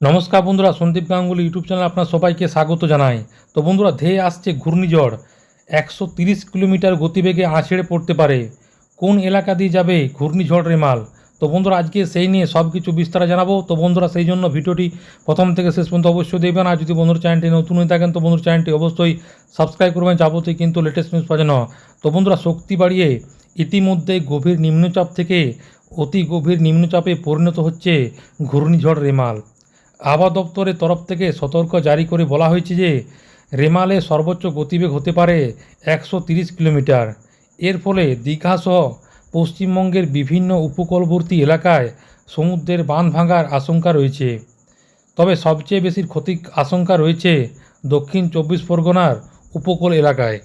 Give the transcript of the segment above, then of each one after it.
নমস্কার বন্ধুরা, Sandeep Ganguly YouTube channel আপনার সবাইকে স্বাগত জানাই। তো বন্ধুরা, ধেয়ে আসছে ঘূর্ণিঝড়। একশো তিরিশ কিলোমিটার গতিবেগে আছড়ে পড়তে পারে। কোন এলাকা দিয়ে যাবে ঘূর্ণিঝড় রেমাল? তো বন্ধুরা, আজকে সেই নিয়ে সব কিছু বিস্তারে জানাব। তো বন্ধুরা, সেই জন্য ভিডিওটি প্রথম থেকে শেষ পর্যন্ত অবশ্যই দেখবেন। আর যদি বন্ধুর চ্যানেলটি নতুন হয়ে থাকেন, তো বন্ধুর চ্যানেলটি অবশ্যই সাবস্ক্রাইব করবেন। যাবতীয় কিন্তু লেটেস্ট নিউজ জন্য তো বন্ধুরা, শক্তি বাড়িয়ে ইতিমধ্যে গভীর নিম্নচাপ থেকে অতি গভীর নিম্নচাপে পরিণত হচ্ছে ঘূর্ণিঝড় রেমাল। আবহাওয়া দপ্তরের তরফ থেকে সতর্ক জারি করে বলা হয়েছে যে, রেমালে সর্বোচ্চ গতিবেগ হতে পারে একশো কিলোমিটার। এর ফলে দীঘাসহ পশ্চিমবঙ্গের বিভিন্ন উপকূলবর্তী এলাকায় সমুদ্রের বাঁধ ভাঙার আশঙ্কা রয়েছে। তবে সবচেয়ে বেশি ক্ষতির আশঙ্কা রয়েছে দক্ষিণ চব্বিশ পরগনার উপকূল এলাকায়।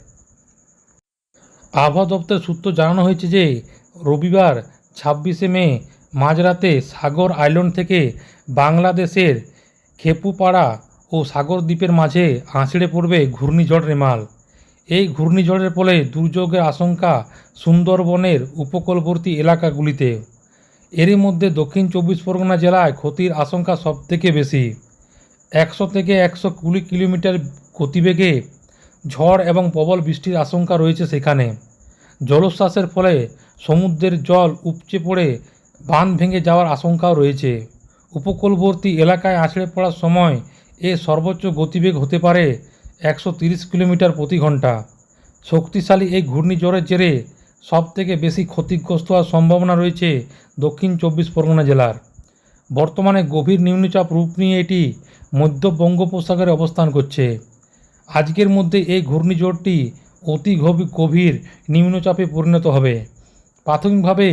আবহাওয়া দপ্তর সূত্র জানানো হয়েছে যে, রবিবার ছাব্বিশে মে মাঝরাতে সাগর আইল্যান্ড থেকে বাংলাদেশের খেপুপাড়া ও সাগর দ্বীপের মাঝে আঁচড়ে পড়বে ঘূর্ণিঝড় রেমাল। এই ঘূর্ণিঝড়ের ফলে দুর্যোগের আশঙ্কা সুন্দরবনের উপকূলবর্তী এলাকাগুলিতে। এরই মধ্যে দক্ষিণ চব্বিশ পরগনা জেলায় ক্ষতির আশঙ্কা সবথেকে বেশি। একশো থেকে একশো কুড়ি কিলোমিটার গতিবেগে ঝড় এবং প্রবল বৃষ্টির আশঙ্কা রয়েছে সেখানে। জলোচ্ছ্বাসের ফলে সমুদ্রের জল উপচে পড়ে বাঁধ ভেঙে যাওয়ার আশঙ্কাও রয়েছে। উপকূলবর্তী এলাকায় আছড়ে পড়ার সময় এ সর্বোচ্চ গতিবেগ হতে পারে একশো কিলোমিটার প্রতি ঘণ্টা শক্তিশালী এই ঘূর্ণিঝড়ের জেরে সবথেকে বেশি ক্ষতিগ্রস্ত হওয়ার সম্ভাবনা রয়েছে দক্ষিণ চব্বিশ পরগনা জেলার। বর্তমানে গভীর নিম্নচাপ রূপ নিয়ে এটি মধ্য বঙ্গোপসাগরে অবস্থান করছে। আজকের মধ্যে এই ঘূর্ণিঝড়টি অতি গভীর নিম্নচাপে পরিণত হবে। প্রাথমিকভাবে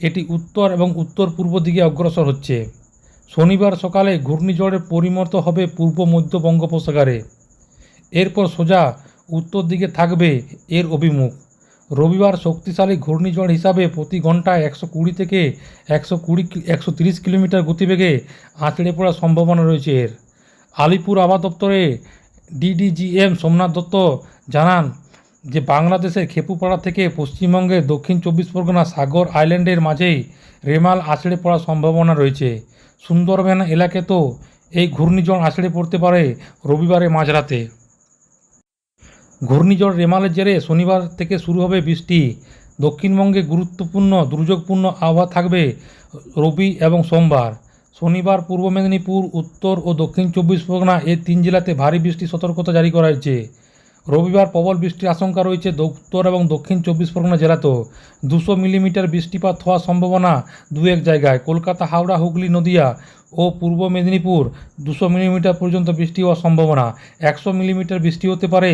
এটি উত্তর এবং উত্তর পূর্ব দিকে অগ্রসর হচ্ছে। শনিবার সকালে ঘূর্ণিঝড়ের পরিণত হবে পূর্ব মধ্য বঙ্গোপসাগরে। এরপর সোজা উত্তর দিকে থাকবে এর অভিমুখ। রবিবার শক্তিশালী ঘূর্ণিঝড় হিসাবে প্রতি ঘন্টায় একশো কুড়ি থেকে একশো কুড়ি একশো তিরিশ কিলোমিটার গতিবেগে আঁচড়ে পড়ার সম্ভাবনা রয়েছে এর। আলিপুর আবহাওয়া দপ্তরে ডিডিজিএম সোমনাথ দত্ত জানান যে বাংলাদেশের খেপুপাড়া থেকে পশ্চিমবঙ্গের দক্ষিণ চব্বিশ পরগনা সাগর আইল্যান্ডের মাঝেই রেমাল আছড়ে পড়ার সম্ভাবনা রয়েছে। সুন্দরবন এলাকে তো এই ঘূর্ণিঝড় আছড়ে পড়তে পারে রবিবারে মাঝরাতে। ঘূর্ণিঝড় রেমালের জেরে শনিবার থেকে শুরু হবে বৃষ্টি। দক্ষিণবঙ্গে গুরুত্বপূর্ণ, দুর্যোগপূর্ণ আবহাওয়া থাকবে রবি এবং সোমবার। শনিবার পূর্ব মেদিনীপুর, উত্তর ও দক্ষিণ চব্বিশ পরগনা এই তিন জেলাতে ভারী বৃষ্টি সতর্কতা জারি করা হয়েছে। রবিবার প্রবল বৃষ্টির আশঙ্কা রয়েছে উত্তর এবং দক্ষিণ চব্বিশ পরগনা জেলাতেও। দুশো মিলিমিটার বৃষ্টিপাত হওয়ার সম্ভাবনা দু এক জায়গায়। কলকাতা, হাওড়া, হুগলি, নদিয়া ও পূর্ব মেদিনীপুর দুশো মিলিমিটার পর্যন্ত বৃষ্টি হওয়ার সম্ভাবনা। একশো মিলিমিটার বৃষ্টি হতে পারে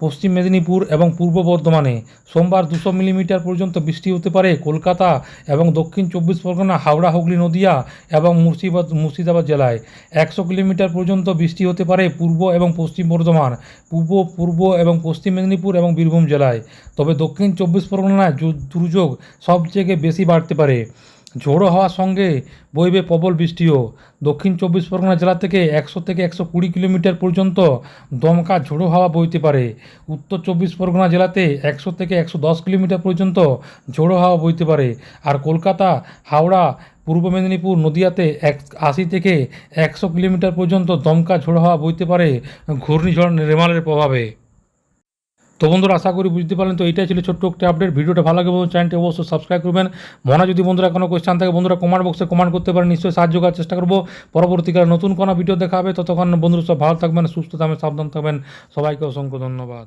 পশ্চিম মেদিনীপুর এবং পূর্ব বর্ধমানে। সোমবার দুশো মিলিমিটার পর্যন্ত বৃষ্টি হতে পারে কলকাতা এবং দক্ষিণ চব্বিশ পরগনা, হাওড়া, হুগলি, নদিয়া এবং মুর্শিদাবাদ মুর্শিদাবাদ জেলায়। একশো কিলোমিটার পর্যন্ত বৃষ্টি হতে পারে পূর্ব এবং পশ্চিম বর্ধমান, পূর্ব পূর্ব এবং পশ্চিম মেদিনীপুর এবং বীরভূম জেলায়। তবে দক্ষিণ চব্বিশ পরগনায় দুর্যোগ সবথেকে বেশি বাড়তে পারে। ঝোড়ো হওয়ার সঙ্গে বইবে প্রবল বৃষ্টিও। দক্ষিণ চব্বিশ পরগনা জেলা থেকে একশো থেকে একশো কুড়ি কিলোমিটার পর্যন্ত দমকা ঝোড়ো হাওয়া বইতে পারে। উত্তর চব্বিশ পরগনা জেলাতে একশো থেকে একশো দশ কিলোমিটার পর্যন্ত ঝোড়ো হাওয়া বইতে পারে। আর কলকাতা, হাওড়া, পূর্ব মেদিনীপুর নদিয়াতে এক আশি থেকে একশো কিলোমিটার পর্যন্ত দমকা ঝোড়ো হাওয়া বইতে পারে ঘূর্ণিঝড় রেমালের প্রভাবে। তো বন্ধুরা, আশা করি বুঝতে পারলেন। তো এটাই ছিল ছোট্ট একটি আপডেট ভিডিওটা ভালো লাগে বন্ধু চ্যানেলটি অবশ্যই সাবস্ক্রাইব করবেন। মনে যদি বন্ধুরা কোনো কোয়েশ্চান থাকে, বন্ধুরা কমেন্ট বক্সে কমেন্ট করতে পারেন। নিশ্চয়ই সাহায্য করার চেষ্টা করব। পরবর্তীকালে নতুন কোনো ভিডিও দেখা হবে, ততক্ষণ বন্ধুরা সব ভালো থাকবেন, সুস্থ থাকবেন, সাবধান থাকবেন। সবাইকে অসংখ্য ধন্যবাদ।